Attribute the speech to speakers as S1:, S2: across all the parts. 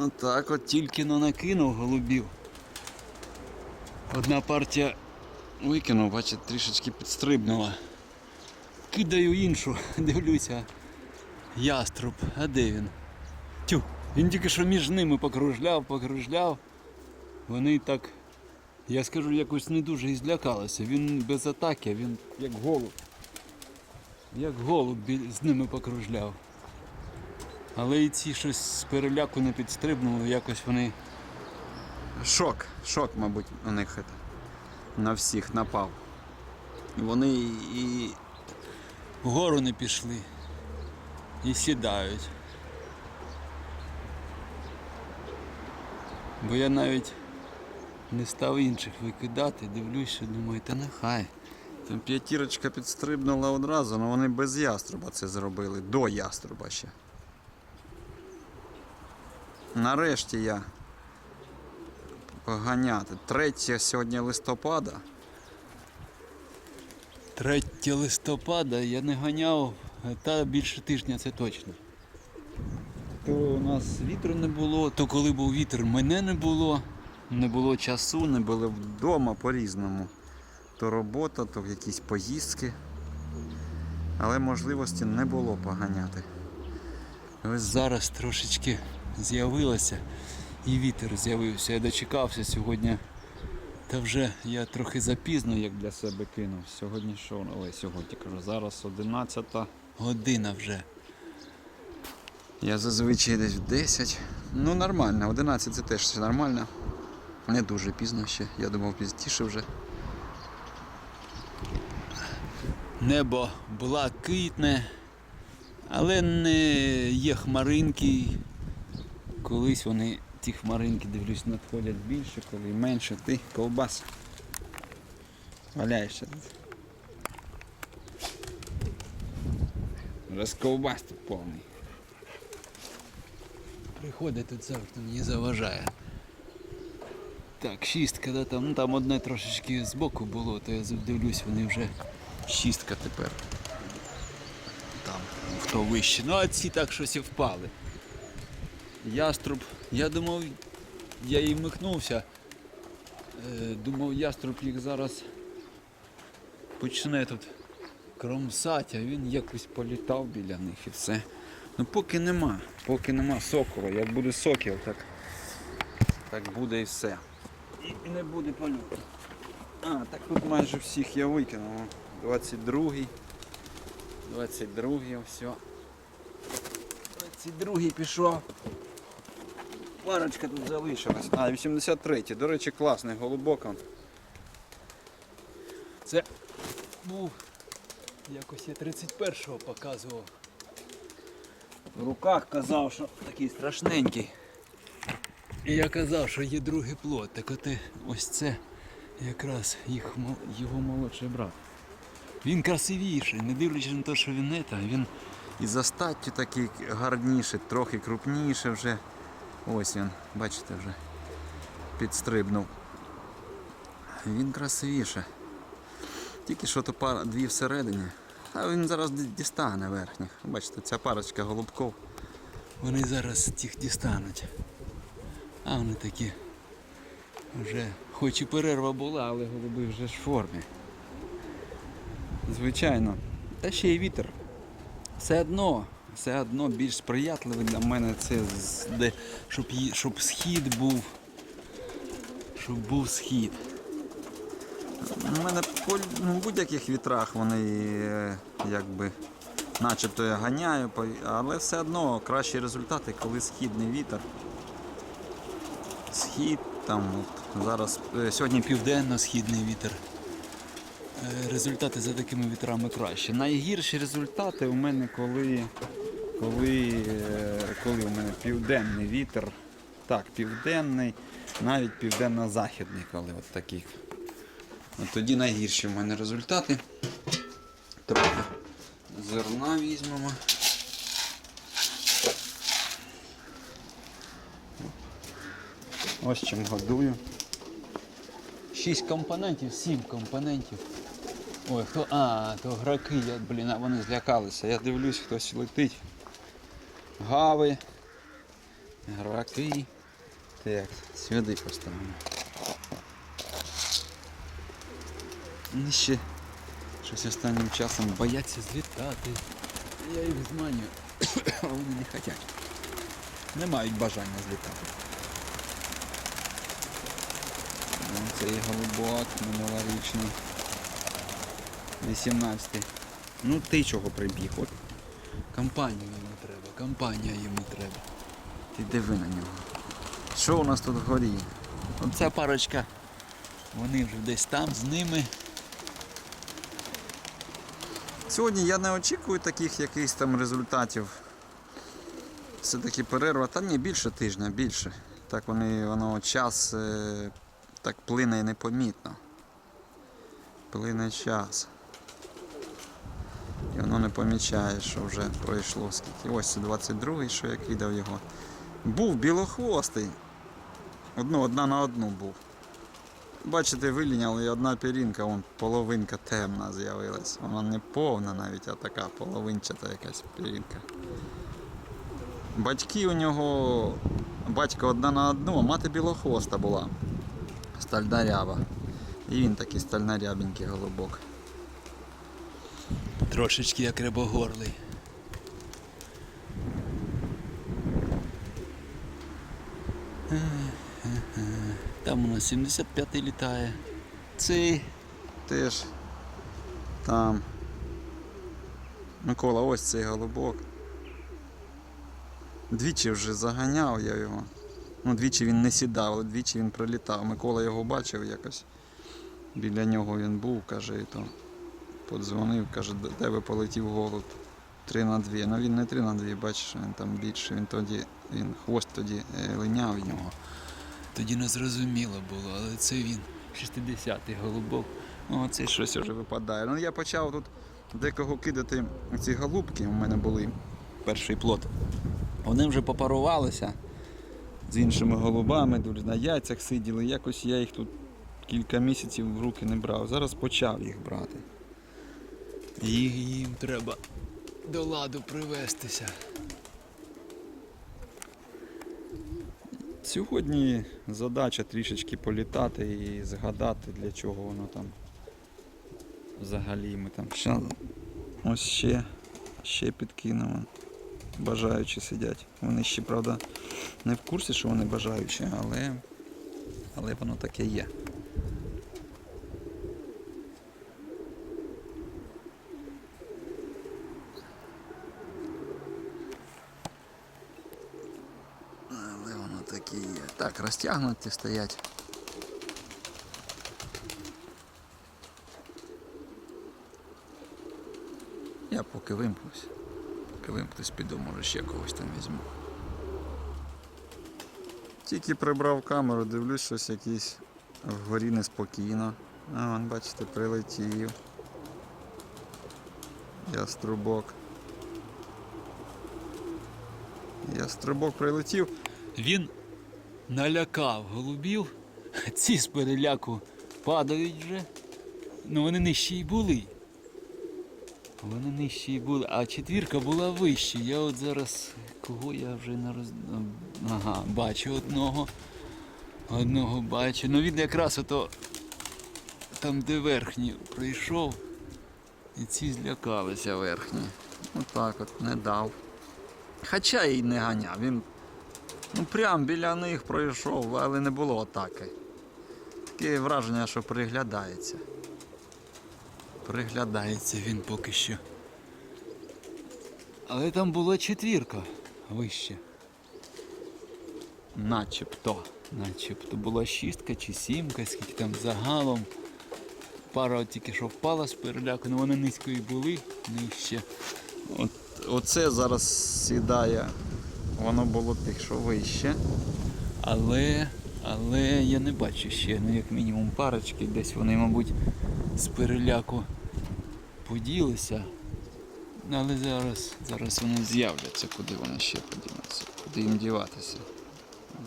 S1: Отак от тільки но накинув голубів. Одна партія викинув, бачите, трішечки підстрибнула. Кидаю іншу, дивлюся. Яструб, а де він? Тю, він тільки що між ними покружляв, покружляв. Вони так, я скажу, якось не дуже і злякалися. Він без атаки, він як голуб. Як голуб з ними покружляв. Але і ці щось з переляку не підстрибнули, якось вони. Шок, шок, мабуть, у них це, на всіх напав. І Вони і вгору не пішли. І сідають. Бо я навіть не став інших викидати, дивлюся, думаю, та нехай. Там п'ятірочка підстрибнула одразу, але вони без яструба це зробили, до яструба ще. Нарешті я поганяти. 3 сьогодні листопада. 3 листопада я не ганяв, та більше тижня це точно. То у нас вітру не було, то коли був вітер, мене не було, не було часу, не були вдома по-різному. То робота, то якісь поїздки. Але можливості не було поганяти. Ось зараз трошечки з'явилося і вітер з'явився. Я дочекався сьогодні. Та вже я трохи запізно як для себе кинув. Сьогодні що? Ой, сьогодні кажу, зараз 11 година вже. Я зазвичай десь в 10. Ну нормально, 11 це теж все нормально. Не дуже пізно ще, я думав пізніше вже. Небо блакитне, але не є хмаринки. Колись вони, ті хмаринки, дивлюсь, надходять більше, коли менше. Ти ковбас. Валяєшся тут. Розковбас тут повний. Приходить тут завжди мені заважає. Так, шістка, да, там, ну, там одне трошечки збоку було, то я дивлюсь, вони вже шістка тепер. Там, хто вище. Ну а ці так щось і впали. Яструб, я думав, я їм микнувся. Е, думав, яструб їх зараз почне тут кромсати, а він якось політав біля них і все. Ну поки нема, поки нема сокола. Як буде сокіл, так, так буде і все. І не буде польоту. А, так тут майже всіх я викинув. 22-й. 22-й, все. 22-й пішов. Парочка тут залишилась. А, 83-й. До речі, класний голубок. Це був якось я 31-го показував. В руках казав, що такий страшненький. І я казав, що є другий плод. Так от ось це якраз їх, його молодший брат. Він красивіший, не дивлячись на те, що він не та, він і за статтю такий гарніший, трохи крупніший вже. Ось він, бачите, вже підстрибнув. Він красивіше. Тільки що то пара дві всередині. А він зараз дістане верхніх. Бачите, ця парочка голубков. Вони зараз тих дістануть. А вони такі вже, хоч і перерва була, але голуби вже ж в формі. Звичайно. Та ще й вітер. Все одно, все одно більш сприятливий для мене це де, щоб, щоб схід був. Щоб був схід. У мене по ну, будь-яких вітрах вони е, якби начебто я ганяю, але все одно кращі результати, коли східний вітер. Схід там от, зараз е, сьогодні південно-східний вітер. Е, Результати за такими вітрами краще. Найгірші результати у мене, коли, коли, е, коли у мене південний вітер. Так, південний, навіть південно-західний, коли от такий. От тоді найгірші в мене результати. Трохи зерна візьмемо. Ось чим годую. Шість компонентів, сім компонентів. Ой, хто. А, то граки, я, блін, вони злякалися. Я дивлюсь, хтось летить. Гави.
S2: Граки. Так, сюди поставимо. Вони ще щось останнім часом бояться злітати. Я їх зманюю. А вони не хочуть. Не мають бажання злітати. Ну, Це є голубок минулорічний. 18. Ну ти чого прибіг? От
S1: Компанію йому треба, компанія йому треба.
S2: Ти диви на нього. Що у нас тут вгорі? Оця парочка.
S1: Вони вже десь там з ними.
S2: Сьогодні я не очікую таких якихось там результатів. Все-таки перерва, та ні, більше тижня, більше. Так вони, воно час е, так плине і непомітно. Плине час. І воно не помічає, що вже пройшло скільки. Ось це 22-й, що я кидав його. Був білохвостий. Одну, одна на одну був. Бачите, виліняли і одна пірінка, вон половинка темна з'явилась. Вона не повна навіть, а така половинчата якась пірінка. Батьки у нього. Батько одна на одну, а мати білохвоста була. Стальнарява. І він такий стальнарябенький голубок.
S1: Трошечки як рибогорлий. Там у нас 75-й літає. Цей
S2: Теж там. Микола, ось цей голубок. Двічі вже заганяв я його. Ну, двічі він не сідав, але двічі він прилітав. Микола його бачив якось. Біля нього він був, каже, і то подзвонив, каже, до тебе полетів голуб. 3 на 2. Ну він не 3 на 2, бачиш, він там більше. Він тоді, він хвост тоді е, линяв в нього.
S1: тоді не зрозуміло було, але це він 60-й голубок.
S2: О, це щось вже випадає. Ну я почав тут декого кидати ці голубки, у мене були перший плод. Вони вже попарувалися з іншими голубами, дуже на яйцях сиділи. Якось я їх тут кілька місяців в руки не брав. Зараз почав їх брати.
S1: І їм треба до ладу привестися.
S2: Сьогодні задача трішечки політати і згадати, для чого воно там взагалі ми там. Ща, ось ще, ще підкинемо. Бажаючі сидять. Вони ще, правда, не в курсі, що вони бажаючі, але, але воно таке є. Але є. Так, розтягнуті стоять. Я поки вимкнусь. Поки вимкнусь, піду, може ще когось там візьму. Тільки прибрав камеру, дивлюсь, щось якийсь вгорі неспокійно. А, вон, бачите, прилетів. Яструбок. Яструбок прилетів.
S1: Він налякав голубів, ці з переляку падають вже. Ну вони нижчі й були. Вони нижчі й були, а четвірка була вище. Я от зараз кого я вже не роз... Ага, бачу одного. Одного бачу. Ну він якраз ото там, де верхній прийшов, і ці злякалися верхні.
S2: Отак от не дав. Хоча і не ганяв. Він ну, прям біля них пройшов, але не було атаки. Таке враження, що приглядається.
S1: Приглядається він поки що. Але там була четвірка вище.
S2: Начебто.
S1: Начебто була шістка чи сімка, скільки там загалом. Пара от тільки що впала з переляку, але вони низько і були нижче.
S2: От, оце зараз сідає. Воно було що вище.
S1: Але, але я не бачу ще, ну як мінімум парочки, десь вони, мабуть, з переляку поділися. Але зараз, зараз вони з'являться.
S2: Куди вони ще подінуться? Куди їм діватися?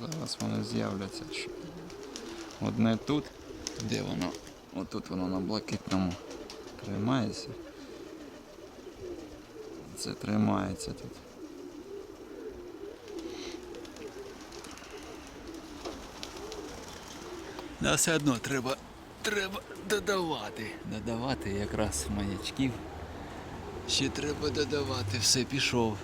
S2: Зараз вони з'являться. Одне тут.
S1: Де воно?
S2: Отут воно на блакитному тримається. Це тримається тут.
S1: Да все одно треба, треба додавати. Додавати якраз маячків. Ще треба додавати, все пішов.